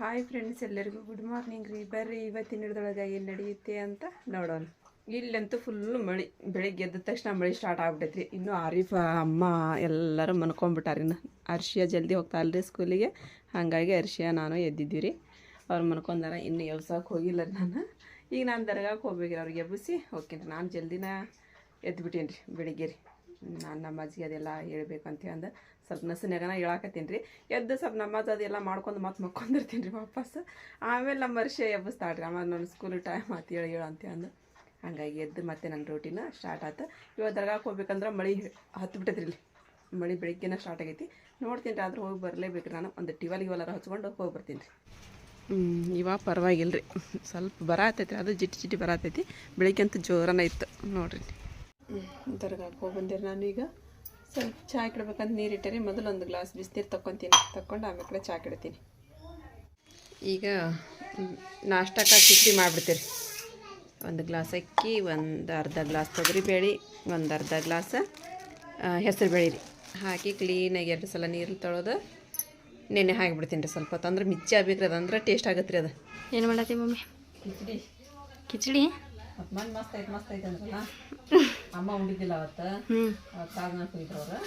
Hi friends ಎಲ್ಲರಿಗೂ good morning ರೀ. ಬರ್ರಿ, ಇವತ್ತಿನ ಹಿಡ್ದೊಳಗೆ ಏನು ನಡೆಯುತ್ತೆ ಅಂತ ನೋಡೋಣ. ಇಲ್ಲಂತೂ ಫುಲ್ಲು ಮಳೆ, ಬೆಳಿಗ್ಗೆ ಎದ್ದ ತಕ್ಷಣ ಮಳೆ ಸ್ಟಾರ್ಟ್ ಆಗ್ಬಿಟ್ಟೈತ್ರಿ ಇನ್ನೂ ಆರಿಫ, ಅಮ್ಮ ಎಲ್ಲರೂ ಮನ್ಕೊಂಬಿಟ್ಟಾರ ಇನ್ನು ಅರ್ಶಿಯ ಜಲ್ದಿ ಹೋಗ್ತಾ ಅಲ್ರಿ ಸ್ಕೂಲಿಗೆ ಹಾಗಾಗಿ ಅರ್ಷಿಯ ನಾನು ಎದ್ದಿದ್ದೀವಿ ರೀ. ಅವ್ರು ಮನ್ಕೊಂಡಾರ ಇನ್ನು ಎಬ್ಸಕ್ಕೆ ಹೋಗಿಲ್ಲ ನಾನು. ಈಗ ನಾನು ದರ್ಗಾಕ್ಕೆ ಹೋಗ್ಬೇಕ್ರಿ, ಅವ್ರಿಗೆ ಎಬ್ಬಿಸಿ. ಹೋಗ್ತೀನಿ ನಾನು ಜಲ್ದಿನ ಎದ್ಬಿಟ್ಟೇನಿ ರೀ ಬೆಳಿಗ್ಗೆ ರೀ. ನಾನು ನಮ್ಮ ಅಜ್ಜಿಗೆ ಅದೆಲ್ಲ ಹೇಳ್ಬೇಕಂತ ಅಂದ ಸ್ವಲ್ಪ ನಸುನ್ಯಾಗನ ಹೇಳಾಕತ್ತೀನಿ ರೀ. ಎದ್ದು ಸ್ವಲ್ಪ ನಮಾಜ್ ಅದೆಲ್ಲ ಮಾಡ್ಕೊಂಡು ಮತ್ತೆ ಮಕ್ಕೊಂಡಿರ್ತೀನಿ ರೀ ವಾಪಸ್. ಆಮೇಲೆ ನಮ್ಮ ವರ್ಷ ಎಬ್ಬಿಸ್ತಾಳ್ರಿ ಆಮೇಲೆ ನನ್ನ ಸ್ಕೂಲ್ ಟೈಮ್ ಆತು ಹೇಳಿ ಹೇಳು ಅಂತ ಅಂದು ಹಂಗಾಗಿ ಎದ್ದು ಮತ್ತೆ ನನ್ನ ರೂಟೀನ ಸ್ಟಾರ್ಟ್ ಆಯ್ತು ಇವಾಗ ದರ್ಗಾಕ್ಕೆ ಹೋಗ್ಬೇಕಂದ್ರೆ ಮಳೆ ಹತ್ತು ಬಿಟ್ಟೈತ್ರಿ ಇಲ್ಲಿ. ಮಳೆ ಬೆಳಿಗ್ಗೆನ ಸ್ಟಾರ್ಟ್ ಆಗೈತಿ. ನೋಡ್ತೀನಿ ರೀ, ಆದ್ರೆ ಹೋಗಿ ಬರಲೇಬೇಕು ನಾನು. ಒಂದು ಟಿವಲ್ ಗಿವಲಾರ ಹಚ್ಕೊಂಡು ಹೋಗಿ ಬರ್ತೀನಿ ರೀ ಇವಾಗ ಪರವಾಗಿಲ್ಲ ರೀ. ಸ್ವಲ್ಪ ಬರತೈತಿ ಅದು ಜಿಟಿ ಜಿಟಿ ಬರತೈತಿ. ಬೆಳಿಗ್ಗೆ ಅಂತೂ ಜೋರನ ಇತ್ತು. ನೋಡಿರಿ. ದರ್ಗಾಕ್ಕೆ ಹೋಗಿ ಬಂದಿರಿ ನಾನು ಈಗ. ಸ್ವಲ್ಪ ಚಹಾ ಇಡ್ಬೇಕಂತ ನೀರು ಇಟ್ಟರೆ ಮೊದಲು ಒಂದು ಗ್ಲಾಸ್ ಬಿಸಿನೀರು ತಗೊತೀನಿ ತಗೊಂಡು ಆಮೇಲೆ ಕಡೆ ಚಹಾ ಇಡ್ತೀನಿ. ಈಗ ನಾಷ್ಟಕ್ಕೆ ಕಿಚಡಿ ಮಾಡಿಬಿಡ್ತೀರಿ. ಒಂದು ಗ್ಲಾಸ್ ಅಕ್ಕಿ ಒಂದು ಅರ್ಧ ಗ್ಲಾಸ್ ತೊಗರಿಬೇಳೆ ಒಂದು ಅರ್ಧ ಗ್ಲಾಸ್ ಹೆಸರು ಬೇಳೆ ರೀ. ಹಾಕಿ ಕ್ಲೀನಾಗಿ ಎರಡು ಸಲ ನೀರು ತೊಳೆದು ನೆನೆ ಹಾಕಿಬಿಡ್ತೀನಿ ರೀ ಸ್ವಲ್ಪ ಹೊತ್ತು. ಅಂದ್ರೆ ಮಿಚ್ಚಿ ಆಗ್ಬೇಕು ರೀ ಅದು. ಅಂದ್ರೆ ಟೇಸ್ಟ್ ಆಗುತ್ತೆ ರೀ ಅದು. ಏನು ಮಾಡತ್ತೀವಿ ಮಮ್ಮಿ? ಕಿಚಡಿ. ಕಿಚಡಿ? ಮಸ್ತ್ ಐತೆ ಮಸ್ತ್ ಐತೆ ಅಂದ್ರಲ್ಲ. ಅಮ್ಮ ಉಂಡಿದ್ದಿಲ್ಲ ಅವತ್ತು. ಅವತ್ತು ಸಾಧನ ಕುಯ್ದ್ರು ಅವ್ರು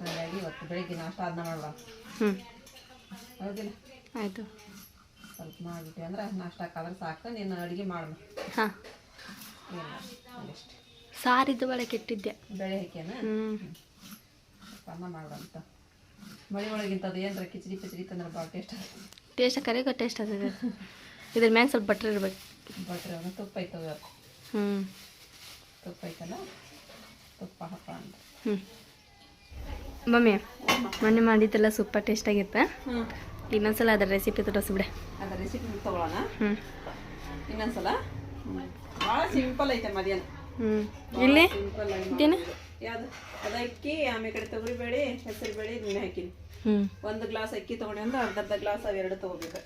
ಹಾಗಾಗಿ ಇವತ್ತು ಬೆಳಿಗ್ಗೆ ನಾವು ಸಾಧನ ಮಾಡೋಣ ಹ್ಞೂ ಹೌದಿಲ್ಲ? ಆಯಿತು. ಸ್ವಲ್ಪ ಮಾಡಿಬಿಟ್ಟು ಅಂದ್ರೆ ನಾಷ್ಟಕ್ಕಾದ್ರೆ ಸಾಕು ನೀನು ಅಡುಗೆ ಮಾಡೋಣ ಹಾಂ. ಸಾರಿದ್ದು ಒಳಗೆ ಕೆಟ್ಟಿದ್ದೆ. ಬೆಳೆ ಹಾಕ್ಯಾನ? ಅನ್ನ ಮಾಡೋಣ ಮಳೆ ಒಳಗಿಂತ ಅದು ಏನರ ಕಿಚಡಿ ಪಿಚಡಿ ತಂದ್ರೆ ಭಾಳ ಟೇಸ್ಟ್ ಟೇಸ್ಟ್ ಕರೆಗ ಟೇಸ್ಟ್ ಅದ ಇದ್ರ ಮ್ಯಾಗ ಸ್ವಲ್ಪ ಬಟ್ರ್ ಇರ್ಬೇಕು. ಬಟ್ರೆ ತುಪ್ಪ ಇತ್ತು ಹ್ಞೂ ತುಪ್ಪ ಐತಲ್ಲ? ತುಪ್ಪ ಹಾಕ ಅಂತ ಹ್ಞೂ ಮಮ್ಮಿ ಮೊನ್ನೆ ಮಾಡಿದ್ದೆಲ್ಲ ಸೂಪರ್ ಟೇಸ್ಟ್ ಆಗಿತ್ತೆ. ಇನ್ನೊಂದ್ಸಲ ಅದರ ರೆಸಿಪಿ ತೋರಿಸ್ಬಿಡೆ. ಅದರ ರೆಸಿಪಿ ತಗೊಳ್ಳೋಣ ಹ್ಞೂ ಇನ್ನೊಂದ್ಸಲ? ಭಾಳ ಸಿಂಪಲ್ ಐತೆ ಮಧ್ಯಾಹ್ನ. ಹ್ಞೂ ಇಲ್ಲಿ ಇದೇನು? ಯಾವ್ದು? ಅದು ಅಕ್ಕಿ ಆಮೇಲೆ ಕಡೆ ತೊಗರಿ ಬೇಳೆ ಹೆಸರು ಬೇಳೆ ನೆನೆ ಹಾಕಿನಿ. ಒಂದು ಗ್ಲಾಸ್ ಅಕ್ಕಿ ತಗೊಂಡೆ ಅಂದ್ರೆ ಅರ್ಧ ಅರ್ಧ ಗ್ಲಾಸ್ ಅವೆರಡು ತಗೋಬೇಕು.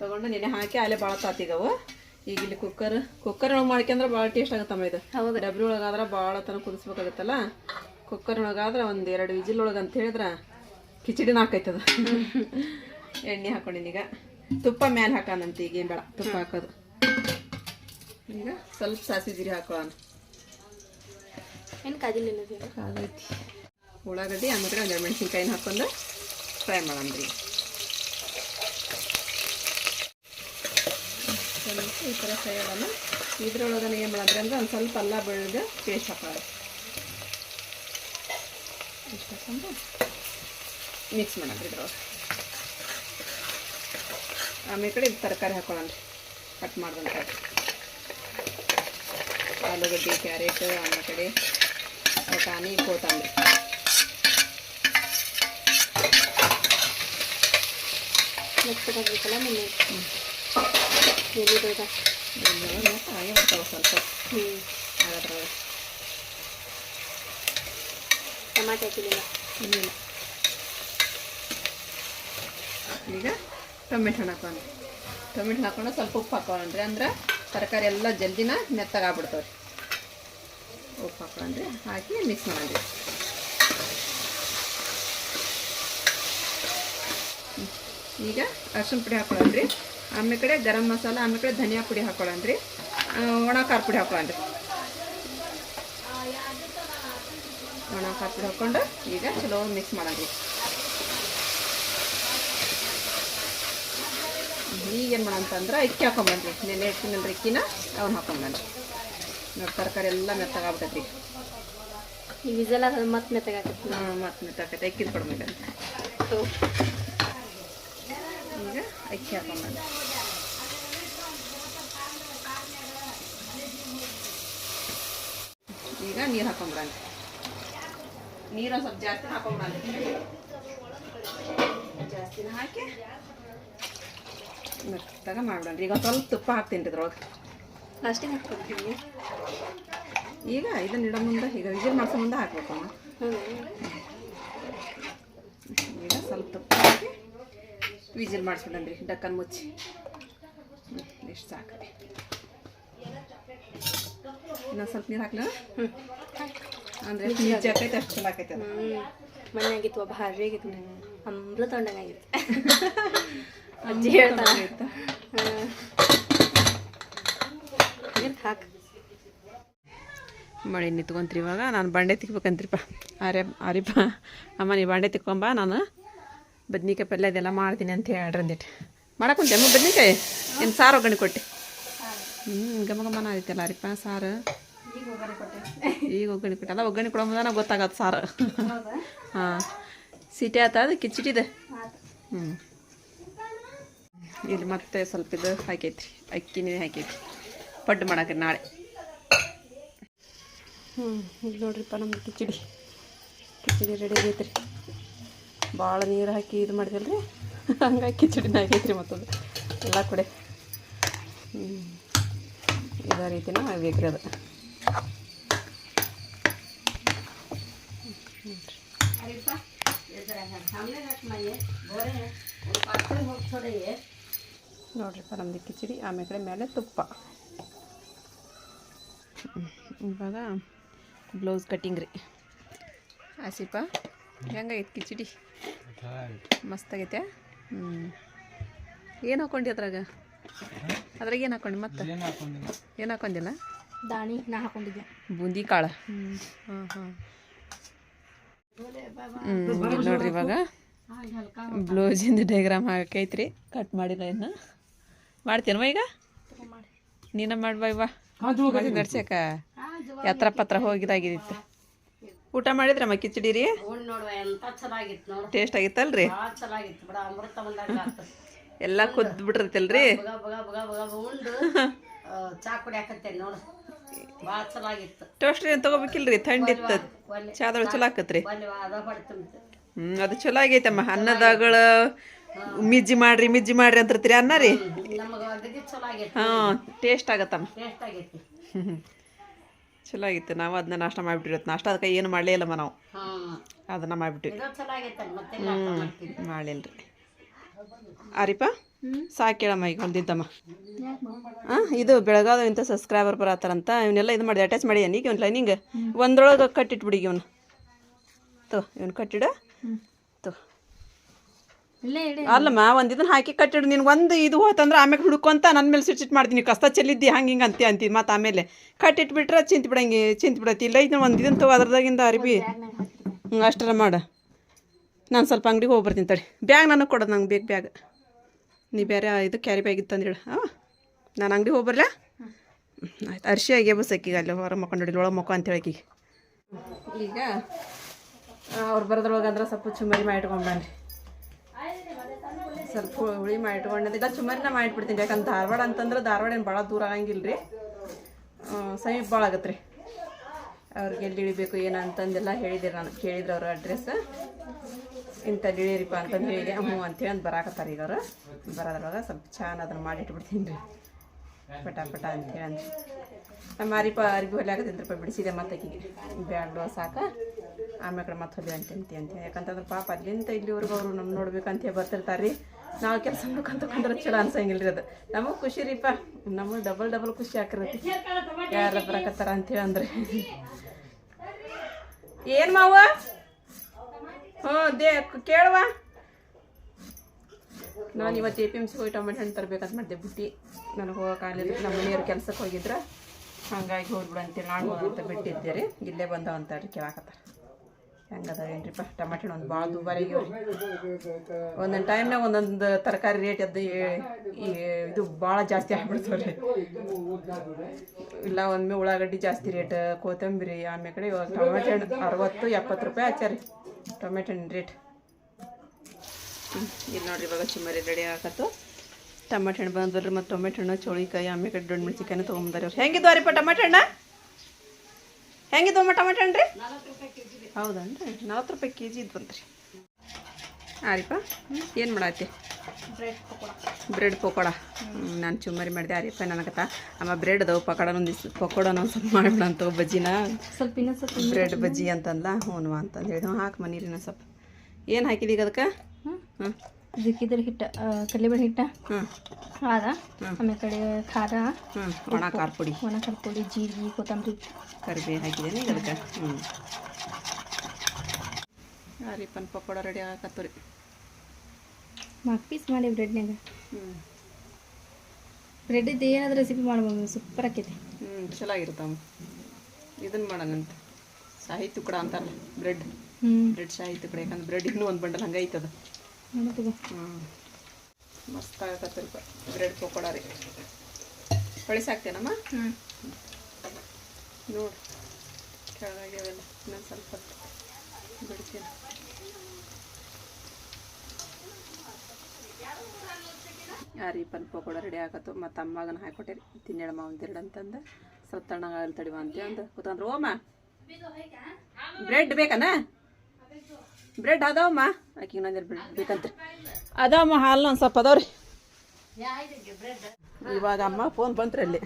ತೊಗೊಂಡು ನೆನೆ ಹಾಕಿ ಅಲ್ಲೇ ಭಾಳ ತಾತಿಗವು ಈಗ ಇಲ್ಲಿ ಕುಕ್ಕರ್ ಕುಕ್ಕರ್ ಒಳಗೆ ಮಾಡ್ಕೊಂಡ್ರೆ ಭಾಳ ಟೇಸ್ಟ್ ಆಗುತ್ತಮ್ಮ ಇದು. ಹೌದು. ಡಬ್ರಿ ಒಳಗಾದ್ರೆ ಭಾಳ ತನಕ ಕುದಿಸ್ಬೇಕಾಗತ್ತಲ್ಲ? ಕುಕ್ಕರ್ ಒಳಗಾದ್ರೆ ಒಂದು ಎರಡು ವಿಜಿಲ್ ಒಳಗೆ ಅಂತ ಹೇಳಿದ್ರೆ ಕಿಚಡಿನ ಹಾಕೈತದ ಎಣ್ಣೆ ಹಾಕೊಂಡಿನಿ ಈಗ. ತುಪ್ಪ ಮ್ಯಾಲೆ ಹಾಕೋಣಂತ ಈಗ ಏನು ಬೇಡ. ತುಪ್ಪ ಹಾಕೋದು. ಈಗ ಸ್ವಲ್ಪ ಸಾಸಿವೆ ಜೀರಿ ಹಾಕೋಣ ಏನು ಕಾದಿಲ್ಲ ಉಳ್ಳಾಗಡ್ಡಿ ಆಮೇಲೆ ಒಂದೆರಡು ಮೆಣಸಿನ್ಕಾಯಿನ ಹಾಕೊಂಡು ಫ್ರೈ ಮಾಡೋಣ ರೀ. ಸ್ವಲ್ಪ ಈ ಥರ ಫ್ರೈ ಇದ್ರೊಳಗೆ ಏನು ಮಾಡಿದ್ರೆ ಅಂದ್ರೆ ಒಂದು ಸ್ವಲ್ಪ ಅಲ್ಲ ಬೆಳೆದು ಪೇಸ್ಟ್ ಹಾಕೋಣ. ಇಷ್ಟು ಮಿಕ್ಸ್ ಮಾಡೋಣ ಇದ್ರೊಳಗೆ. ಆಮೇಲೆ ಕಡೆ ಇದು ತರಕಾರಿ ಹಾಕೊಳ್ಳೋಣ. ಕಟ್ ಮಾಡ್ದಂತ. ಆಲೂಗಡ್ಡೆ, ಕ್ಯಾರೆಟ್ ಆಮೇಲೆ ಕಡೆ, ಬಟಾಣಿ, ಕೊತ್ತಂಬರಿ. ನೆಕ್ಸ್ಟ್ ಆಗಬೇಕಲ್ಲ ಮಮ್ಮಿ ಮತ್ತೆ ಹಾಗೆ ಬರ್ತಾವೆ ಸ್ವಲ್ಪ ಹ್ಞೂ ಹಾಕಿಲ್ಲ ಇನ್ನಿಲ್ಲ ಈಗ ಟೊಮೆಟೊ ಹಣ್ಣು ಹಾಕೋಣ. ಟೊಮೆಟೊ ಹಾಕೊಂಡು ಸ್ವಲ್ಪ ಉಪ್ಪು ಹಾಕೋಣ ಅಂದ್ರೆ ತರಕಾರಿ ಎಲ್ಲ ಜಲ್ದಿನ ಮೆತ್ತಗಾಗ್ಬಿಡ್ತಾವೆ. ಉಪ್ಪು ಹಾಕೊಳ್ಳೋಣ್ರಿ ಹಾಕಿ ಮಿಕ್ಸ್ ಮಾಡೋಣ ಈಗ ಅರ್ಶಿನ ಪುಡಿ ಹಾಕೊಳ್ಳೋಣ್ರಿ ಆಮೇಲೆ ಕಡೆ ಗರಂ ಮಸಾಲ ಆಮೇಲೆ ಕಡೆ ಧನಿಯಾ ಪುಡಿ ಹಾಕೊಳ್ಳೋಣ್ರಿ ಒಣ ಖಾರ ಪುಡಿ ಹಾಕೊಳ್ಳೋಣ್ರಿ ಒಣ ಖಾರ ಪುಡಿ ಹಾಕ್ಕೊಂಡು ಈಗ ಚಲೋ ಮಿಕ್ಸ್ ಮಾಡೋಣ್ರಿ ಈಗೇನು ಮಾಡಂತಂದ್ರೆ ಅಕ್ಕಿ ಹಾಕೊಂಬಂದ್ರಿ ನೆನೆ ಇಡ್ತೀನಲ್ರಿ ಅಕ್ಕಿನ ಅವ್ನು ಹಾಕೊಂಬಂದ್ರಿ ನೋಡಿ ತರಕಾರಿ ಎಲ್ಲ ಮೆತ್ತಗಾಗ್ಬಿಟ್ಟೈತಿ ಈ ವಿಸಲ ಮತ್ತೆ ಮೆತ್ತಗಾಕೈತಿ ಹಾಂ ಮತ್ತೆ ಮೆತ್ತಾಕೈತೆ ಅಕ್ಕಿದು ಕೊಡ್ಬೇಕಂತ ಈಗ ಅಕ್ಕಿ ಹಾಕೊಂಬಂದ್ರಿ ಈಗ ನೀರು ಹಾಕೊಂಬಿಡಣ ನೀರು ಸ್ವಲ್ಪ ಜಾಸ್ತಿ ಹಾಕೊಂಬಿಡಣ ಜಾಸ್ತಿನ ಹಾಕಿ ಮೆತ್ತಗ ಮಾಡ್ಬಿಡಣ್ರಿ ಈಗ ಒಂದ್ ಸ್ವಲ್ಪ ತುಪ್ಪ ಹಾಕ್ತೀನಿ ಇದ್ರೊಳಗೆ. ಲಾಸ್ಟಿಗೆ ಹಾಕ್ಕೊಡ್ತೀನಿ ಈಗ ಇದನ್ನ ಇಡೋ ಮುಂದೆ ಈಗ ವಿಜಿಲ್ ಮಾಡಿಸೋ ಮುಂದೆ ಹಾಕ್ಬೇಕು ಅಮ್ಮ ಹ್ಞೂ ಈಗ ಸ್ವಲ್ಪ ತುಪ್ಪ ಹಾಕಿ ವಿಜಿಲ್ ಮಾಡಿಸ್ಬಿಡಣ್ರಿ ಡಕ್ಕನ್ ಮುಚ್ಚಿ. ಎಷ್ಟು ಸಾಕು ಇನ್ನೊಂದು ಸ್ವಲ್ಪ ನೀರು ಹಾಕ್ಲ? ಅಂದರೆ ನಿಜ ಆಕೈತೆ ಅಷ್ಟು ಚಲೋ ಆಕೈತೆ ಮಣ್ಣಾಗಿತ್ತು ಭಾರಿ ಆಗಿತ್ತು ಅಮೃತ ಆಗಿತ್ತು. ಅಜ್ಜಿ ಹೇಳ್ತಾರ ಹಾಕ್. ಮಳೆ ನಿಂತ್ಕೊಂತ್ರಿ ಇವಾಗ ನಾನು ಬಂಡೆ ತಿಕ್ಬೇಕಂತ್ರಿಪ್ಪ. ಆರ್ಯ ಆರಿಪ್ಪ ಅಮ್ಮ ನೀ ಬಂಡೆ ತಿಕ್ಕೊಂಬ ನಾನು ಬದ್ನಿಕಾಯಿ ಪಲ್ಯ ಇದೆಲ್ಲ ಮಾಡ್ತೀನಿ ಅಂತ ಹೇಳ್ರಂದಿಟ್ಟು ಮಾಡಕ್ಕೆ ಅಮ್ಮ ಬದ್ನಿಕಾಯಿ? ಏನು ಸಾರು ಒಗ್ಗರಣೆ ಕೊಟ್ಟೆ? ಹ್ಞೂ ಗಮ ಗಮನ ಆರಿಪ್ಪ ಸಾರು. ಈಗ ಒಗ್ಗರಣೆ ಕೊಟ್ಟೆ. ಅಲ್ಲ ಒಗ್ಗರಣೆ ಕೊಡೋದ ಗೊತ್ತಾಗತ್ತೆ ಸಾರು. ಹಾಂ. ಸಿಟಿ ಆತ ಅದು ಕಿಚ್ಚಿಟಿದೆ ಹ್ಞೂ ಇಲ್ಲಿ ಮತ್ತೆ ಸ್ವಲ್ಪ ಇದು ಹಾಕೈತ್ರಿ. ಅಕ್ಕಿನೇ ಹಾಕೈತಿ ಪಡ್ಡು ಮಾಡಕ್ಕೆ ನಾಳೆ. ಹ್ಞೂ ಇಲ್ಲಿ ನೋಡ್ರಿಪ್ಪ ನಮ್ಮ ಕಿಚಡಿ ಕಿಚಡಿ ರೆಡಿ ಆಗೈತ್ರಿ. ಭಾಳ ನೀರು ಹಾಕಿ ಇದು ಮಾಡಿದಲ್ರಿ ಹಂಗಾಗಿ ಕಿಚಡಿನ ಆಗೈತ್ರಿ ಮತ್ತದು. ಎಲ್ಲ ಕಡೆ. ಹ್ಞೂ ಇದೇ ರೀತಿನ ಆಗ್ಬೇಕ್ರಿ ಅದು. ನೋಡ್ರಿಪ್ಪ ನಮ್ದು ಕಿಚಡಿ ಆಮೇಲೆ ಕಡೆ ಮೇಲೆ ತುಪ್ಪ. ಇವಾಗ ಬ್ಲೌಸ್ ಕಟ್ಟಿಂಗ್ ರೀ. ಆಸಿಪ ಹೆಂಗೈತೆ ಕಿಚಡಿ? ಮಸ್ತಾಗೈತೆ ಹ್ಞೂ ಏನು ಹಾಕೊಂಡಿ ಅದ್ರಾಗ ಅದ್ರಾಗ ಏನು ಹಾಕೊಂಡಿ ಮತ್ತೆ? ಏನು ಹಾಕೊಂಡಿಲ್ಲ? ದಾಣಿ ನಾ ಹಾಕೊಂಡಿದ್ದೆ. ಬೂಂದಿ ಕಾಳು. ಹಾಂ ಹಾಂ ಹ್ಞೂ ನೋಡ್ರಿ ಇವಾಗ ಬ್ಲೌಸಿಂದ ಡೈಗ್ರಾಮ್ ಹಾಕೈತ್ರಿ. ಕಟ್ ಮಾಡಿಲ್ಲ ಇನ್ನು. ಮಾಡ್ತೇನ ಈಗ? ನೀನ ಮಾಡ್ಬಾ ಇವ ನಡ್ಸಕ ಎತ್ರ ಪತ್ರ ಹೋಗಿದಾಗಿದ್ದ ಊಟ ಮಾಡಿದ್ರಮ್ಮ ಕಿಚಡಿ ರೀ? ಟೇಸ್ಟ್ ಆಗಿತ್ತಲ್ರಿ? ಎಲ್ಲ ಕುದ್ ಬಿಟ್ಟಿರ್ತಲ್ರಿ ಬಗ ಬಗ ಬಗ ಬಗ ಬಗ ಉಂಡು. ಆ, ಚಾ ಕುಡಿಯಾಕತ್ತೇನೆ ನೋಡು. ಭಾಳ ಚೆನ್ನಾಗಿತ್ತು ಟೋಸ್ಟ್ ಏನು ತಗೋಬೇಕಿಲ್ರಿ? ಥಂಡಿ ಇತ್ತು ಒಲೆ ಚಾದೊಳಗೆ ಚಲೋ ಆಕತ್ರಿ ಹ್ಮ್ ಅದ ಹ್ಞೂ ಅದು ಚಲೋ ಆಗೈತಮ್ಮ. ಅನ್ನದಾಗಳ ಮಿಜ್ಜಿ ಮಾಡ್ರಿ ಮಿಜ್ಜಿ ಮಾಡ್ರಿ ಅಂತಿರ್ತೀರಿ ಅನ್ನ ರೀ? ಹಾಂ ಟೇಸ್ಟ್ ಆಗತ್ತಮ್ಮ. ಹ್ಞೂ ಚಲೋ ಆಗಿತ್ತು ನಾವು ಅದನ್ನ ನಾಷ್ಟ ಮಾಡಿಬಿಟ್ಟಿರತ್ತೆ ನಾಷ್ಟ ಅದಕ್ಕೆ ಏನು ಮಾಡಲೇ ಇಲ್ಲಮ್ಮ ನಾವು. ಅದನ್ನ ಮಾಡಿಬಿಟ್ಟಿವಿ ಮಾಡ್ತೀನಿ ಮಾಡಿಲ್ರಿ ಆರಿಪ ಸಾಕೇಳಮ್ಮ ಈಗ ಹೊಲ್ದಿದ್ದಮ್ಮ. ಹಾಂ ಇದು ಬೆಳಗಾದ ಇಂಥ ಸಬ್ಸ್ಕ್ರೈಬರ್ ಬರತ್ತಾರಂತ ಇವನ್ನೆಲ್ಲ ಇದು ಮಾಡಿ ಅಟ್ಯಾಚ್ ಮಾಡಿ ಈಗ ಒಂದು ಲೈನಿಂಗ್ ಒಂದ್ರೊಳಗೆ ಕಟ್ಟಿಟ್ಬಿಡಿ ಇವನು. ತೋ ಇವನು ಕಟ್ಟಿಡ. ತೋ. ಅಲ್ಲಮ್ಮ ಒಂದು ಇದನ್ನ ಹಾಕಿ ಕಟ್ಟಿಡು. ನೀನು ಒಂದು ಇದು ಹೋತಂದ್ರೆ ಆಮೇಲೆ ಹುಡುಕೊಂತ ನನ್ನ ಮೇಲೆ ಸ್ವಿಚ್ ಸಿಟ್ ಮಾಡ್ತೀನಿ. ಕಸ್ತ ಚೆಲ್ಲಿದ್ದಿ ಹಂಗೆ ಹಿಂಗೆ ಅಂತಿ ಅಂತಿ ಮತ್ತು ಆಮೇಲೆ. ಕಟ್ಟಿಟ್ಬಿಟ್ರೆ ಚಿಂತ ಬಿಡಂಗೆ ಚಿಂತ ಬಿಡತ್ತಿ ಇಲ್ಲ ಇದನ್ನ ಒಂದು ಇದನ್ನ ತಗೋ ಅದ್ರದಾಗಿಂದ ಅರಿಬಿ. ಹ್ಞೂ ಅಷ್ಟರ ಮಾಡ. ನಾನು ಸ್ವಲ್ಪ ಅಂಗಡಿಗೆ ಹೋಗಿ ಬರ್ತೀನಿ ತಡಿ. ಬ್ಯಾಗ್ ನನಗೆ ಕೊಡೋದು ನಂಗೆ ಬೇಗ ಬ್ಯಾಗ್. ನೀ ಬೇರೆ ಇದು ಕ್ಯಾರಿ ಬ್ಯಾಗ್ ಇತ್ತು ಅಂದೇಳಿ ಹಾಂ ನಾನು ಅಂಗಡಿಗೆ ಹೋಗಿ ಬರಲಾ? ಆಯ್ತು. ಅರ್ಶಿ ಆಗಿ ಅಕ್ಕಿಗೆ ಅಲ್ಲಿ ಹೊರ ಮಕ್ಕೊಂಡು ಒಳಗೆ ಮಕ್ಕ ಅಂತ ಹೇಳಿ ಈಗ ಅವ್ರು ಬರೋದ್ರೊಳಗೆ ಅಂದ್ರೆ ಸ್ವಲ್ಪ ಚುಮರಿ ಮಾಡಿ ಇಟ್ಕೊಂಡ್ಬನ್ರಿ ಸ್ವಲ್ಪ ಹುಳಿ ಮಾಡಿ ಇಟ್ಕೊಂಡೆ ಇಲ್ಲ ನಾ ಮಾಡಿಬಿಡ್ತೀನಿ ಯಾಕಂದ್ರೆ ಧಾರವಾಡ ಅಂತಂದ್ರೆ ಧಾರವಾಡ ಏನು ಭಾಳ ದೂರ ಆಗಂಗಿಲ್ಲ ರೀ ಸಮೀಪ ಭಾಳ ಆಗತ್ತೆ ರೀ. ಅವ್ರಿಗೆ ಎಲ್ಲಿ ಇಳಿಬೇಕು ಏನಂತಂದೆಲ್ಲ ಹೇಳಿದೆ ನಾನು, ಕೇಳಿದ್ರು ಅವ್ರ ಅಡ್ರೆಸ್ ಇಂಥ ಇಳಿರಿಪ್ಪ ಅಂತಂದು ಹೇಳಿದೆ ಹ್ಞೂ ಅಂತೇಳಿ ಅಂತ ಬರಾಕತ್ತಾರೆ ಈಗ ಅವರು ಬರೋದ್ರೊಳಗೆ ಸ್ವಲ್ಪ ಚಾನ್ ಅದನ್ನು ಮಾಡಿ ಇಟ್ಬಿಡ್ತೀನಿ ರೀ. ಪಟ ಪಟ ಅಂತೇಳಿ ಅಂತ ನಮ್ಮ ಮಾರಿಪ ಅರಿಬಿ ಹೊಲಿ ಆಗತ್ತೆ ರೂಪಾಯಿ ಬಿಡಿಸಿದೆ ಮತ್ತೆ ಆಕಿಗೆ. ಬ್ಯಾಗ್ ಸಾಕ. ಆಮೇಲೆ ಕಡೆ ಮತ್ತೆ ಹೊಲಿ ಅಂತಿ ಅಂತ ಯಾಕಂತಂದ್ರೆ ಪಾಪ ಅಲ್ಲಿಂದ ಇಲ್ಲಿವರೆಗೂ ಅವರು ನಮ್ಮ ನೋಡ್ಬೇಕಂತ ಹೇಳಿ ಬರ್ತಿರ್ತಾರೆ. ರೀ ನಾವು ಕೆಲಸ ಮಾಡ್ಕೊಂತ ಕುಂದ್ರೆ ಚಲೋ ಅನ್ಸಂಗಿಲ್ಲ ರೀ ಅದು. ನಮಗೆ ಖುಷಿ ರೀಪ್ಪ ನಮಗೆ ಡಬಲ್ ಡಬಲ್ ಖುಷಿ ಹಾಕಿರತ್ತೆ ಯಾರ ಬರಕತ್ತಾರ ಅಂತೇಳಿ ಅಂದ್ರೆ. ಏನು ಮಾವ? ಹ್ಞೂ, ದೇ, ಕೇಳುವ. ನಾನು ಇವತ್ತು ಎ ಪಿ ಎಂ ಸಿ ಹೋಗಿ ಟೊಮೆಟೊ ಹಣ್ಣು ತರ್ಬೇಕಂತ ಮಾಡಿದೆ, ಬುಟ್ಟಿ. ನನಗೆ ಹೋಗೋಕ್ಕಾಗಲಿಲ್ಲ ನಮ್ಮ ಮನೆಯವ್ರು ಕೆಲಸಕ್ಕೆ ಹೋಗಿದ್ರೆ. ಹಾಗಾಗಿ ಹೋಗ್ಬಿಡು ಅಂತೇಳಿ ನಾನು ಹೋಗಂತ ಬಿಟ್ಟಿದ್ದೆ ರೀ. ಇಲ್ಲೇ ಬಂದವಂತ ರೀ ಕೇಳಾಕತ್ತಾರ. ಹೆಂಗದ ಏನ್ರಿಪ್ಪ ಟಮಾಟೆ ಒಂದು ಭಾಳ ದುಬಾರಿ ಆಗ್ಯಾವ ಒಂದೊಂದು ಟೈಮ್ನಾಗ ಒಂದೊಂದು ತರಕಾರಿ ರೇಟ್ ಎದ್ದು ಇದು ಭಾಳ ಜಾಸ್ತಿ ಆಗ್ಬಿಡ್ತಾವೆ ರೀ ಇಲ್ಲ ಒಮ್ಮೆ ಉಳ್ಳಾಗಡ್ಡಿ ಜಾಸ್ತಿ ರೇಟ್ ಕೊತ್ತಂಬರಿ ಆಮೇಲೆ ಕಡೆ ಇವಾಗ ಟೊಮೆಟೊ ಹಣ್ಣು ಅರವತ್ತು ಎಪ್ಪತ್ತು ರೂಪಾಯಿ ಹಚ್ಚಾರಿ ಟೊಮೆಟೊ ಹಣ್ಣು ರೇಟ್ ಇಲ್ಲಿ ನೋಡ್ರಿ ಇವಾಗ ಚಿಮ್ಮರಿ ರೆಡಿ ಆಗತ್ತು. ಟೊಮೆಟೊ ಹಣ್ಣು ಬಂದ್ರಿ ಮತ್ತು ಟೊಮೆಟೊ ಹಣ್ಣು ಚೋಳಿಕಾಯಿ ಆಮೇಲೆ ಕಡೆ ದೊಡ್ಡ ಮೆಣಸಿಕಾಯಿ ತೊಗೊಂಬಂದಾರೆ ಅವ್ರು. ಹೆಂಗಿದ್ವಾರಿಪ್ಪ ಟೊಮೆಟೊ ಹಣ್ಣ? ಹೆಂಗಿದ್ವಮ್ಮ ಮಟ ಹಣ್ಣು ರೀ ಹೌದನ್ರಿ? ನಲ್ವತ್ತು ರೂಪಾಯಿ ಕೆ ಜಿ ಇದ್ವಂತ್ರಿ ಆರಿಪ್ಪ? ಏನು ಮಾಡತ್ತಿ ಬ್ರೆಡ್ ಪಕೋಡ. ನಾನು ಚುಮ್ಮರಿ ಮಾಡಿದೆ. ಆರಿಪ್ಪ ನನಗತ್ತ. ಅಮ್ಮ ಬ್ರೆಡ್ ಅದಾವ ಪಕೋಡ ಒಂದು ಪಕೋಡನ ಒಂದು ಸ್ವಲ್ಪ ಮಾಡ್ಬಿಡಂತ ಬಜ್ಜಿನ. ಸ್ವಲ್ಪ ಇನ್ನೊಂದು ಸ್ವಲ್ಪ ಬ್ರೆಡ್ ಬಜ್ಜಿ ಅಂತಂದ್ಲ ಹ್ಞೂ ಅಂತಂದು ಹೇಳಿ. ಹಾಕಿ ಮನೀರಿನ ನೀರಿನ ಸ್ವಲ್ಪ. ಏನು ಹಾಕಿದೀಗ ಅದಕ್ಕೆ? ಹ್ಞೂ ಇದಕ್ಕಿದ್ರ ಹಿಟ್ಟ ಕಡಲೆಬೇಳೆ ಹಿಟ್ಟ ಹ್ಞೂ ಅದ ಆಮೇಲೆ ಕಡೆ ಖಾರ ಹ್ಞೂ ಒಣ ಖಾರ ಪುಡಿ ಒಣ ಖಾರ ಪುಡಿ ಜೀರಿಗೆ ಕೊತ್ತಂಬರಿ. ಕರಿಬೇವು ಹಾಕಿದ್ದೇನೆ ಅದಕ್ಕೆ. ಹ್ಞೂ ಪನ್ ಪಕೋಡ ರೆಡಿ ಆಗತ್ತವ್ರಿ ನಾಲ್ಕು ಪೀಸ್ ಮಾಡಿ ಬ್ರೆಡ್ನಾಗ ಹ್ಞೂ ಬ್ರೆಡ್ದು ಏನಾದರೂ ರೆಸಿಪಿ ಮಾಡ್ಬೋದು ಸೂಪರ್ ಆಕೈತಿ. ಹ್ಞೂ ಚಲೋ ಆಗಿರ್ತಾವ ಇದನ್ನು ಮಾಡೋಣಂತ. ಶಾಹಿ ತುಕ್ಕಡ ಅಂತಾರಲ್ಲ ಬ್ರೆಡ್. ಹ್ಞೂ ಬ್ರೆಡ್ ಶಾಹಿ ತುಕ್ಕಡ ಯಾಕಂದ್ರೆ ಬ್ರೆಡ್ ಇನ್ನೂ ಒಂದು ಬಂಡಲ್ ಹಂಗೆ ಐತದ. ನೋಡ್ತದ ಹ್ಞೂ ಮಸ್ತ್ ಬ್ರೆಡ್ ಪಕೋಡ ರೀ ಹೊಳಿಸಾಕ್ತೇನಮ್ಮ ಹ್ಞೂ ನೋಡಿ. ಕೆಳಗೆ ಅವೆಲ್ಲ. ಇನ್ನೊಂದು ಸ್ವಲ್ಪ ಬಿಡ್ತೀನಿ. ಯಾರೀಪನ್ ಪಕೋಡ ರೆಡಿ ಆಗತ್ತು. ಮತ್ತು ಅಮ್ಮಗನ ಹಾಕೊಟ್ಟಿರಿ. ತಿನ್ನೇಳಮ್ಮ ಒಂದೆರಡು ಅಂತಂದು. ಸ್ವಲ್ಪ ತಣ್ಣಗಾಗಲಿ ತಡಿವ ಅಂತ ಅಂದು. ಕೂತಂದ್ರೆ ಓಮ್ಮ ಬ್ರೆಡ್ ಬೇಕನ? ಬ್ರೆಡ್ ಅದಾವಮ್ಮ ಆಕೆ ನಂದು ಬ್ರೆಡ್ ಬೇಕಂತ್ರಿ. ಅದಾವಮ್ಮ ಹಾಲು ಒಂದು ಸ್ವಲ್ಪ ಅದಾವ್ರಿ. ಇವಾಗ ಅಮ್ಮ ಫೋನ್ ಬಂತ್ರಿ ಅಲ್ಲಿ.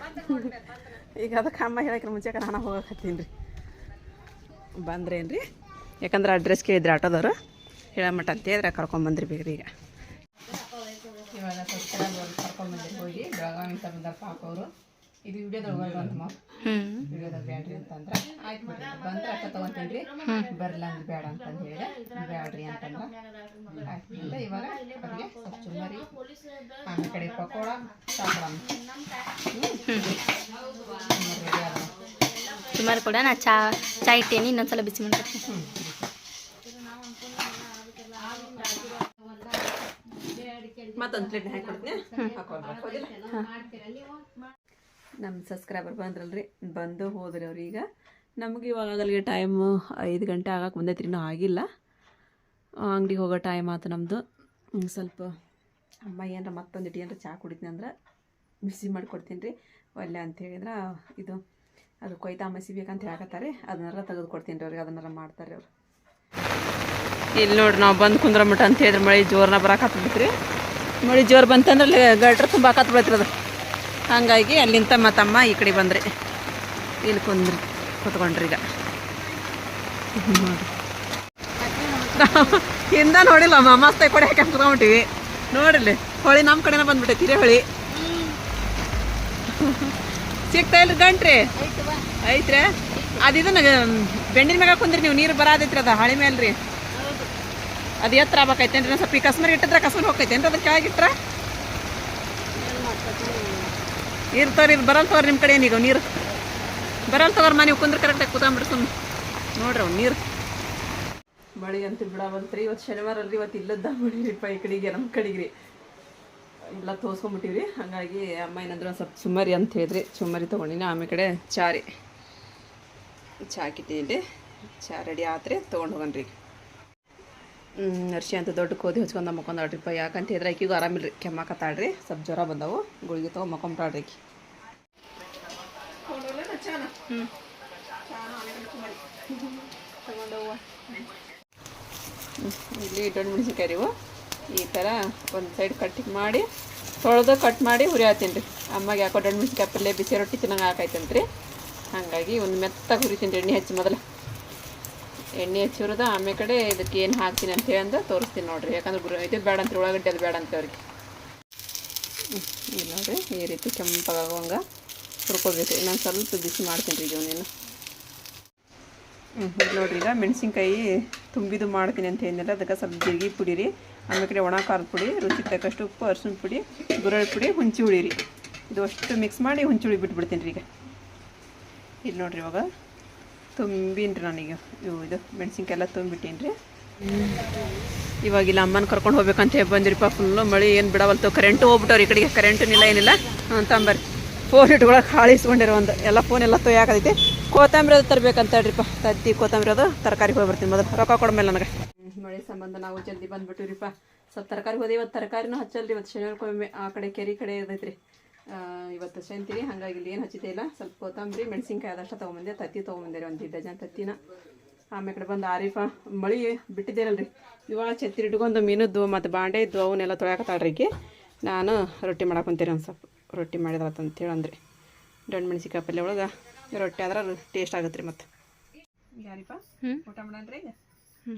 ಈಗ ಅದಕ್ಕೆ ಅಮ್ಮ ಹೇಳಕ್ಕೆ ಮುಂಚೆ ನಾನು ಹೋಗಕತ್ತೀನಿ ರೀ. ಬಂದ್ರೇನ್ರಿ ಯಾಕಂದ್ರೆ ಅಡ್ರೆಸ್ ಕೇಳಿದ್ರಿ ಆಟೋದವ್ರು. ಹೇಳಮಟ್ಟ ಅಂತ ಹೇಳಿದ್ರೆ ಕರ್ಕೊಂಬಂದ್ರಿ ಬೇಕ್ರಿ ಈಗ. ಇವಾಗ ಕರ್ಕೊಂಬಂದ್ರಿ ಹೋಗಿ. ಬೆಳಗಾವಿ ಅಂತ ಬಂದಪ್ಪ ಹಾಕೋರು ಇದು ವಿಡಿಯೋದೊಳಗೆ ವಿಡಿಯೋದಾಗ ಬೇಡ್ರಿ ಅಂತಂದ್ರೆ ಆಯ್ತು ಬಿಡ್ರಿ ಬಂದ್ರೆ ಅಷ್ಟ ತೊಗೊಂತೀನಿ ರೀ ಬರಲ್ಲ ಅಂದ್ರೆ ಬೇಡ ಅಂತಂದು ಹೇಳಿದೆ. ಬೇಡ್ರಿ ಅಂತಂದ್ರೆ ಆಯ್ತು ಇವಾಗ ಅವ್ರಿಗೆ ಸ್ವಲ್ಪ ಚುಮ್ಮರಿ ಆಮೇಲೆ ಕಡೆ ಪಕೋಡ ಸಾಂಬಾರ ಸುಮಾರು ಕೂಡ ನಾ ಚಾ ಚಾ ಇಟ್ಟೇನಿ ಇನ್ನೊಂದ್ಸಲ ಬಿಸಿ ಮಾಡ್ತೀನಿ ಮತ್ತೊಂದು ಪ್ಲೇಟ್ ಹಾಕೊಡ್ತೀನಿ ಹಾಕೊಳ್ಬೇಕು. ನಮ್ಮ ಸಬ್ಸ್ಕ್ರೈಬರ್ ಬಂದ್ರಲ್ರಿ? ಬಂದು ಹೋದ್ರಿ ಅವ್ರೀಗ. ನಮಗೆ ಇವಾಗ ಟೈಮು ಐದು ಗಂಟೆ ಆಗಕ್ಕೆ ಇನ್ನೂ ಆಗಿಲ್ಲ. ಅಂಗಡಿಗೆ ಹೋಗೋ ಟೈಮ್ ಆಯ್ತು ನಮ್ಮದು ಸ್ವಲ್ಪ ಅಮ್ಮ ಏನಾರ ಮತ್ತೊಂದು ಇಟ್ಟು ಏನಾರ ಚಹಾ ಕುಡಿತೀನಿ ಅಂದ್ರೆ ಬಿಸಿ ಮಾಡಿಕೊಡ್ತೀನಿ ರೀ ಒಲ್ಲೆ ಅಂತ ಹೇಳಿದ್ರೆ, ಇದು ಅದು ಕೊಯ್ತಾ ಮಸಿ ಬೇಕಂತ ಹೇಳಕತ್ತಾರೆ ಅದನ್ನೆಲ್ಲ ತೆಗೆದು ಕೊಡ್ತೀನಿ ರೀ ಅವ್ರಿಗೆ ಅದನ್ನೆಲ್ಲ ಮಾಡ್ತಾರೆ ಅವರು. ಇಲ್ಲಿ ನೋಡ್ರಿ ನಾವು ಬಂದು ಕುಂದ್ರಮಟ ಅಂತ ಹೇಳಿದ್ರೆ ಮಳೆ ಜೋರನ್ನ ಬರಕತ್ಬಿಡ್ತು ರೀ ಮಳೆ ಜೋರು ಬಂತಂದ್ರೆ ಗಟ್ರ ತುಂಬ ಹಾಕತ್ಬಿಡ್ತ್ರಿ ಅದು. ಹಾಗಾಗಿ ಅಲ್ಲಿಂದ ಮತ್ತಮ್ಮ ಈ ಕಡೆ ಬಂದ್ರಿ. ಇಲ್ಲಿ ಕುಂದ್ರಿ, ಕುತ್ಕೊಂಡ್ರಿ ಈಗ. ಹಿಂದ ನೋಡಿಲ್ಲ ಮಸ್ತ್ ಕೊಡೆ ಹಾಕಿ ಕುತ್ಕೊಂಡ್ಬಿಟ್ಟಿವಿ. ನೋಡಿಲ್ಲಿ, ಹೊಳಿ ನಮ್ಮ ಕಡೆನ ಬಂದ್ಬಿಟ್ಟೈತಿ ತಿರೆ ಹೊಳಿ ಸಿಗ್ತಾ ಇಲ್ರಿ ಗಂಟ್ರಿ? ಐತ್ರಿ? ಅದು ಇದನ್ನ ಬೆಂಡಿನ ಮ್ಯಾಗ ಕುಂದ್ರಿ ನೀವು, ನೀರು ಬರಾದೈತ್ರಿ ಅದ, ಹಳಿ ಮೇಲ್ರಿ ಅದು ಎತ್ತರ ಆಗ್ಬೇಕೈತೇನ್ರಿ ಸ್ವಲ್ಪ ಈ ಕಸ್ಮರ್ ಇಟ್ಟಿದ್ರೆ ಕಸ್ಮರ್ ಹೋಗ್ತೈತೇನ್ರಿ ಅದ್ರ ಕೆಳಗಿಟ್ರ ಇರ್ತಾವ್ರಿ ಇದು ಬರಲ್ ತಗೋರಿ ನಿಮ್ಮ ಕಡೆ ಏನೀಗ ನೀರು? ಬರಲ್ ತಗೋರ್ ಮನೆ ಕುಂದ್ರ ಕರೆಕ್ಟಾಗಿ ಕೂತ್ಕೊಂಡ್ಬಿಡ್ರಿ ಸುಮ್ಮನೆ ನೋಡ್ರಿ ಅವ್ನು ನೀರು. ಮಳೆ ಅಂತ ಬಿಡ ಬಂತ್ರಿ ಇವತ್ತು ಶನಿವಾರ ಅಲ್ರಿ, ಇವತ್ತು ಇಲ್ಲದ ಮಾಡಿರಿಪ್ಪ ಈ ಕಡೆಗೆ ನಮ್ಮ ಕಡೆಗೆ ರೀ. ಎಲ್ಲ ತೋರ್ಸ್ಕೊಂಬಿಟ್ಟಿವ್ರಿ, ಹಾಗಾಗಿ ಅಮ್ಮ ಏನಂದ್ರೆ ಒಂದು ಸ್ವಲ್ಪ ಸುಮ್ಮರಿ ಅಂತ ಹೇಳಿದ್ರಿ. ಸುಮ್ಮರಿ ತೊಗೊಂಡಿನಿ ಆಮೇಲೆ ಕಡೆ ಚಾ ರೀ ಚಾ ಹಾಕಿಟ್ಟಿನಿ ಚಾ ರೆಡಿ ಆತ್ರಿ, ತೊಗೊಂಡು ಹೋಗನ್ರಿ ಅರ್ಶಿ ಅಂತ ದೊಡ್ಡ ಕೋದಿ ಹಚ್ಕೊಂಡು ಮಕ್ಕೊಂದಾಳ್ರಿಪ್ಪ ಯಾಕಂತ ಹೇಳಿದ್ರೆ ಆಕಿಗೂ ಆರಾಮಿಲ್ರಿ. ಕೆಮ್ಮಾಕತ್ತಾಳ್ರಿ. ಸ್ವಲ್ಪ ಜ್ವರ ಬಂದವು. ಗುಳಿಗೆ ತೊಗೊಂಡು ಮಕ್ಕೊಂಬಿಟ್ಟಾಳ್ರಿ ಆಕಿ. ಹ್ಞೂ ಇಲ್ಲಿ ದೊಡ್ಡ ಮೆಣಸಿನ್ಕಾಯಿ ಇವು ಈ ಥರ ಒಂದು ಸೈಡ್ ಕಟ್ಟಿಂಗ್ ಮಾಡಿ, ತೊಳೆದು ಕಟ್ ಮಾಡಿ ಹುರಿ ಹಾಕ್ತೀನಿ ರೀ ಅಮ್ಮಗೆ ಯಾಕೋ ದೊಡ್ಡ ಮೆಣಸಿನ್ಕಾಯಿ ಪಲ್ಯ ಬಿಸಿ ರೊಟ್ಟಿ ತಿನ್ನಂಗೆ ಹಾಕೈತಂತ್ರಿ ಹಾಗಾಗಿ ಒಂದು ಮೆತ್ತಾಗಿ ಹುರಿತೀನಿ ಎಣ್ಣೆ ಹಚ್ಚಿ ಮೊದಲು. ಎಣ್ಣೆ ಹಚ್ಚಿರೋದು, ಆಮೇಲೆ ಕಡೆ ಇದಕ್ಕೆ ಏನು ಹಾಕ್ತೀನಿ ಅಂತ ಹೇಳಿ ಅಂದ, ತೋರಿಸ್ತೀನಿ ನೋಡಿರಿ. ಯಾಕಂದ್ರೆ ಗುರು ಇದು ಬೇಡ ಅಂತ ಉಳ್ಳಾಗಡ್ಡೆ ಅದು ಬೇಡ ಅಂತ ಅವ್ರಿಗೆ. ಇಲ್ಲ ನೋಡಿರಿ ಈ ರೀತಿ ಕೆಂಪಗಾಗುವಂಗೆ ಹುರ್ಕೋಬೇಕು. ಇನ್ನೊಂದು ಸ್ವಲ್ಪ ಬಿಸಿ ಮಾಡ್ತೀನಿ ರೀ ಇವನೇನು ಹ್ಞೂ ನೋಡ್ರಿ, ಈಗ ಮೆಣಸಿನ್ಕಾಯಿ ತುಂಬಿದು ಮಾಡ್ತೀನಿ ಅಂತ ಹೇಳಿದ್ರೆ ಅದಕ್ಕೆ ಸ್ವಲ್ಪ ಜೀರಿಗೆ ಪುಡಿ ರೀ. ಆಮೇಲೆ ಕಡೆ ಒಣ ಪುಡಿ ರುಚಿ ತಕ್ಕಷ್ಟು ಉಪ್ಪು, ಅರ್ಶಿನ ಪುಡಿ ಗುರಳ್ ಪುಡಿ ಹುಂಚಿ ಹುಳಿ ರೀ. ಇದು ಅಷ್ಟು ಮಿಕ್ಸ್ ಮಾಡಿ ಹುಂಚಿ ಹುಳಿ ಬಿಟ್ಬಿಡ್ತೀನಿ ರೀ ಈಗ. ಇಲ್ಲಿ ನೋಡಿರಿ ಇವಾಗ. ತುಂಬಿನಿ ನನಗೆ. ಇವು ಇದು ಮೆಣಸಿನ್ಕಾಯಿ ಎಲ್ಲ ತುಂಬಿಟ್ಟೀನಿ ರೀ ಇವಾಗ ಇಲ್ಲ ಅಮ್ಮನ ಕರ್ಕೊಂಡು ಹೋಗ್ಬೇಕಂತ ಹೇಳಿ ಬಂದಿರಿಪ್ಪ ಫುಲ್ಲು ಮಳೆ, ಏನು ಬಿಡವಲ್ತು. ಕರೆಂಟು ಹೋಗ್ಬಿಟ್ಟವ್ರಿ ಈ ಕಡೆಗೆ ಕರೆಂಟುನಿಲ್ಲ ಏನಿಲ್ಲ. ತಂಬರ್ರಿ. ಫೋನ್ ಇಟ್ಕೊಳಕ್ಕೆ ಹಾಳಿಸ್ಕೊಂಡಿರೋ ಒಂದು. ಎಲ್ಲ ಫೋನ್ ಎಲ್ಲ ತೊಯಾಕತೈತಿ ಕೋತಂಬರಿ ಅದು ತರ್ಬೇಕಂತ ಹೇಳ್ರಿಪ್ಪ. ತತ್ತಿ ಕೊತ್ತಂಬರಿ ಅದು, ತರಕಾರಿ ಹೋಗಿ ಬರ್ತೀನಿ ಮೊದಲು. ರೊಕ್ಕ ಕೊಡ್ಮೇಲೆ ನನಗೆ. ಮಳೆ ಸಂಬಂಧ ನಾವು ಜಲ್ದಿ ಬಂದ್ಬಿಟ್ಟಿವ್ರಿಪ್ಪ. ಸ್ವಲ್ಪ ತರಕಾರಿ ಹೋದೆ, ಇವತ್ತು ತರಕಾರಿನೂ ಹಚ್ಚಲ್ರಿ. ಇವತ್ತು ಶನಿವಾರಕ್ಕೊಮ್ಮೆ ಆ ಕಡೆ, ಕೆರೆ ಕಡೆ ಇರ್ತೈತ್ರಿ. ಇವತ್ತು ಶಂತಿರಿ ಹಾಗಾಗಿ ಇಲ್ಲಿ ಏನು ಹಚ್ಚಿದ್ದೆ ಇಲ್ಲ? ಸ್ವಲ್ಪ ಕೊತ್ತಂಬರಿ ಮೆಣಸಿನ್ಕಾಯಿ ಅದಷ್ಟು ತೊಗೊಂಬಂದೆ. ತತ್ತಿ ತೊಗೊಂಬಂದೆ ಒಂದು ಡಜನ್ ತತ್ತಿನ. ಆಮೇಲೆ ಕಡೆ ಬಂದು ಆರಿಫ ಮಳಿ ಬಿಟ್ಟಿದ್ದೇನಲ್ರಿ. ಇವಾಗ ಛತ್ರಿ ಇಟ್ಕೊಂಡು ಮೀನದ್ದು ಮತ್ತು ಬಾಂಡೆ ಇದ್ದು ಅವನ್ನೆಲ್ಲ ತೊಳ್ಯಾಕತ್ತಾಳ್ರಿ ಈಕಿ. ನಾನು ರೊಟ್ಟಿ ಮಾಡಾಕೊಂತೀರಿ ಒಂದು ಸ್ವಲ್ಪ. ರೊಟ್ಟಿ ಮಾಡಿದ್ರತ್ತ ಅಂತೇಳಿ ಅಂದ್ರಿ. ದೊಡ್ಡ ಮೆಣಸಿನ್ಕಾಯಿ ಪಲ್ಯ ಒಳಗೆ. ರೊಟ್ಟಿ ಆದ್ರೆ ಟೇಸ್ಟ್ ಆಗುತ್ತೆ ರೀ ಮತ್ತು ಯಾರಿಪ್ಪ ಹ್ಞೂ ಊಟ ಹ್ಞೂ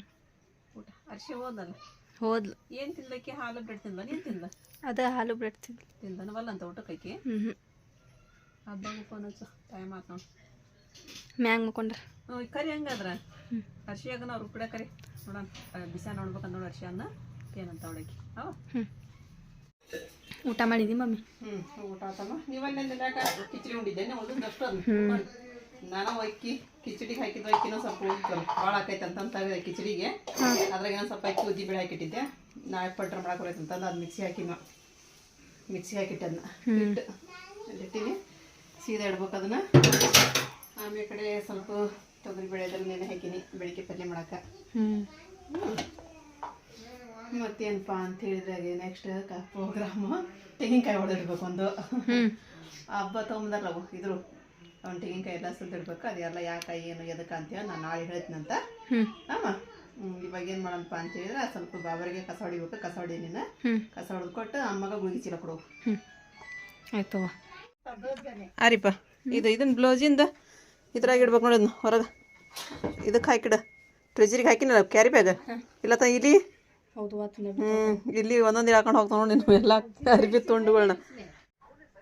ಊಟ. ಅರ್ಶಿ ಹೋದಲ್ಲ ಹೋದ್ಲು. ಏನು ತಿನ್ಲಕ್ಕೆ ಹಾಲು ಬ್ರೆಡ್ ತಿನ್ಲ? ನೀನು ತಿನ್ಲ? ಅದೇ ಹಾಲು ಬ್ರೆಡ್ ತಿಂದು ತಿಂದನವಲ್ಲ ಅಂತ ಊಟಕ್ಕೆ ಹ್ಞೂ ಹಬ್ಬ ಫೋನ್ ಹಚ್ಚು ಟೈಮ್ ಆತ ನೋಡಿ. ಮ್ಯಾಂಗ್ ಮುಕೊಂಡ್ರ. ಕರಿ ಹಂಗಾದ್ರ? ಅರ್ಶಿ ಅರ್ಶಿಯಾಗ ನಾವು ರುಬ್ಬಿಡ ಕರಿ. ನೋಡೋಣ ಬಿಸ ನೋಡ್ಬೇಕಂತ ನೋಡಿ ಅರ್ಶಿಯನ್ನ ಏನಂತ ಅವಳಿಗೆ. ಅವ? ಹ್ಞೂ ಊಟ ಮಾಡಿದಿ ಮಮ್ಮಿ? ಹ್ಞೂ ಊಟ ಆತಮ್ಮ. ನೀವಲ್ಲೆಲ್ಲ ಕಿಚಡಿ ಉಂಡಿದ್ದೇನೆ ಒಂದು ಅದು ಹ್ಞೂ ನಾನು ಅಕ್ಕಿ ಕಿಚಡಿಗೆ ಹಾಕಿದ್ದು ಅಕ್ಕಿನೂ ಸ್ವಲ್ಪ ಉಪ್ಪು ಭಾಳ ಆಕೈತೆ ಅಂತಂತ ಕಿಚಡಿಗೆ. ಅದ್ರಾಗ ಏನೋ ಸ್ವಲ್ಪ ಅಕ್ಕಿ ಉದ್ದಿ ಬೇಳೆ ಹಾಕಿಟ್ಟಿದ್ದೆ. ನಾಳೆ ಪಟ್ರ ಮಾಡಕ್ಕೆ ಅಂತಂದು ಅದು ಮಿಕ್ಸಿ ಹಾಕಿನ ಮಿಕ್ಸಿ ಹಾಕಿಟ್ಟೆ ಅದನ್ನ ಹಿಟ್ಟು. ಇಟ್ಟಿನಿ. ಸೀದಾ ಇಡ್ಬೇಕು ಅದನ್ನ. ಆಮೇಲೆ ಕಡೆ ಸ್ವಲ್ಪ ತೊಗರಿ ಬೇಳೆ ಅದ್ರ ನೆನೆ ಹಾಕಿನಿ ಬೆಳಿಗ್ಗೆ ಪಲ್ಯ ಮಾಡಕ್ಕೆ ಮತ್ತೇನಪ್ಪ ಅಂತ ಹೇಳಿದ್ರೆ ನೆಕ್ಸ್ಟ್ ಪ್ರೋಗ್ರಾಮು ತೆಂಗಿನಕಾಯಿ ಹೊಡೆದಿಡ್ಬೇಕು ಒಂದು. ಹಬ್ಬ ತೊಗೊಂಬಂದಾರಲ್ಲ ಇದ್ರು. ಅವ್ನು ತೆಂಗಿನಕಾಯಿ ಎಲ್ಲ ಸುಲ್ದಿಡ್ಬೇಕು ಅದೆಲ್ಲ ಯಾಕೆ ಏನು ಎದಕ್ಕೆ ಅಂತೇಳಿ ನಾನು ನಾಳೆ ಹೇಳ್ತೀನಂತ. ಅಮ್ಮ ಹ್ಮ್, ಇವಾಗ ಏನು ಮಾಡಪ್ಪ ಅಂತ ಹೇಳಿದ್ರೆ ಸ್ವಲ್ಪ ಬಾಬರಿಗೆ ಕಸ ಹೊಡಿಬೇಕು ಕಸ ಹೊಡಿ ನೀನು. ಕಸ ಹೊಡೆದು ಕೊಟ್ಟು ಅಮ್ಮಗ ಗುಳಿಗೆ ಚೀಲ ಕೊಡು. ಆಯ್ತು ಆರಿಪ್ಪ ಇದು ಇದನ್ನ ಬ್ಲೌಸಿಂದ ಇದ್ರಾಗ ಇಡ್ಬೇಕು ನೋಡಿ ಹೊರಗೆ. ಇದಕ್ಕೆ ಹಾಕಿಡ. ಟ್ರೆಜರಿಗೆ ಹಾಕಿನಲ್ಲ ಕ್ಯಾರಿ ಬ್ಯಾಗ. ಇಲ್ಲ ತ ಇಲ್ಲಿ? ಹೌದು ಹ್ಞೂ ಇಲ್ಲಿ ಒಂದೊಂದು ಹಾಕೊಂಡು ಹೋಗ್ತಾವ ನೋಡಿ ಎಲ್ಲ ಅರ್ಬಿ ತುಂಡುಗಳನ್ನ